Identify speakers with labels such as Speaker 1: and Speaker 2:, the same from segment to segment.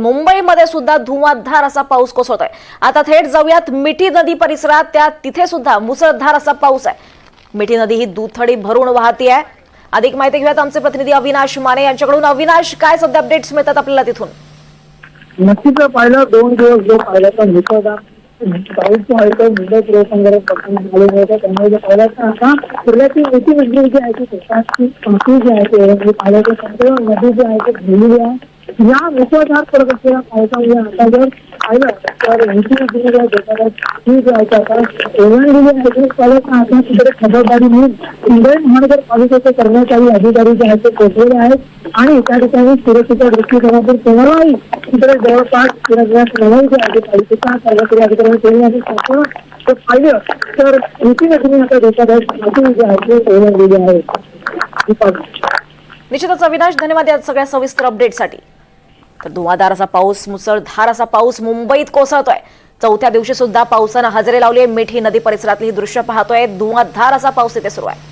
Speaker 1: मुंबईमध्ये सुद्धा धुवाधार असा पाऊस कोसळतोय. आता थेट जाऊयात मिठी नदी परिसरात. त्या तिथे सुद्धा मुसळधार असा पाऊस आहे. मिठी नदी ही दुथडी भरून वाहती आहे. अधिक माहिती घेऊयात आमचे प्रतिनिधी अविनाश माने यांच्याकडून. अविनाश काय सध्या अपडेट्स मिळतात आपल्याला तिथून?
Speaker 2: नक्कीच पाहिलं दोन दिवस जो पाहिला तर पाऊस आहे तो त्यामुळे जर आता सुरुवाती मोठी नदी जी आहे ती कोकणाची पंक्ती जी आहे ती ओळखली म्हणजे नदी जी आहे ती भरलेली आहे. या विश्वासात पडत असलेल्या पावसामुळे आता जर पाहिलं तर मोठी नदी ही आहे. आता आता तिकडे खबरदारी म्हणून मुंबई महानगरपालिकेचे कर्मचारी अधिकारी जे आहेत ते पोहोचलेले आहेत. आणि त्या ठिकाणी सुरक्षेच्या दृष्टिकोनातून कोणालाही तिकडे जवळपास जे आहे पालिकेचा कर्मचारी अधिकारी त्यांनी आधी संपूर्ण ते पाहिलं तर मोठी आता धोकादायक नदी आहे ती आहे
Speaker 1: निश्चितच अविनाश धन्यवाद या सगळ्या सविस्तर अपडेटसाठी तर धुवाधार असा पाऊस मुसळधार असा पाऊस मुंबईत कोसळतोय. चौथ्या दिवशी सुद्धा पावसानं हजेरी लावली आहे. मिठी नदी परिसरातली ही दृश्य पाहतोय. धुवाधार असा पाऊस इथे सुरू आहे.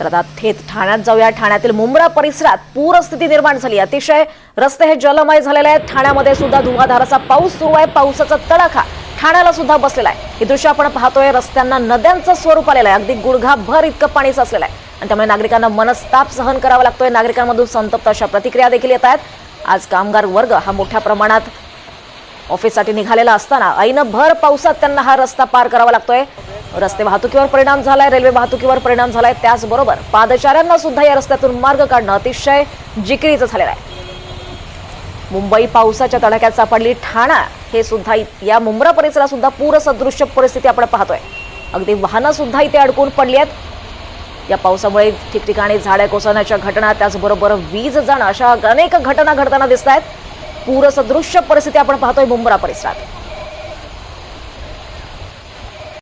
Speaker 1: तर आता थेट ठाण्यात जाऊया. ठाण्यातील मुंब्रा परिसरात पूरस्थिती निर्माण झाली. अतिशय रस्ते हे जलमय झालेले आहेत. ठाण्यामध्ये सुद्धा धुवाधार असा पाऊस सुरू आहे. पावसाचा तडाखा ठाण्याला सुद्धा बसलेला आहे. हे दृश्य आपण पाहतोय रस्त्यांना नद्यांचं स्वरूप आलेलं आहे. अगदी गुडघाभर इतकं पाणी साचलेलं आहे. आणि त्यामुळे नागरिकांना मनस्ताप सहन करावा लागतोय. नागरिकांमधून संतप्त अशा प्रतिक्रिया देखील येत आहेत. आज कामगार वर्ग हा मोठ्या प्रमाणात ऑफिससाठी निघालेला असताना ऐन भर पावसात त्यांना हा रस्ता पार करावा लागतोय. रस्ते वाहतुकीवर परिणाम झालाय रेल्वे वाहतुकीवर परिणाम झालाय. त्याचबरोबर पादचाऱ्यांना सुद्धा या रस्त्यातून मार्ग काढणं अतिशय जिकिरीचं झालेलं आहे. मुंबई पावसाच्या तडाख्यात सापडली ठाणा हे सुद्धा या मुंब्रा परिसरात सुद्धा पूरसदृश्य परिस्थिती आपण पाहतोय. अगदी वाहनं सुद्धा इथे अडकून पडली आहेत. या पावसामुळे ठिकठिकाणी झाडे कोसळण्याच्या घटना त्याचबरोबर वीज जाणं अशा अनेक घटना घडताना दिसत आहेत पूरसदृश्य परिस्थिती आपण पाहतोय मुंब्रा परिसरात.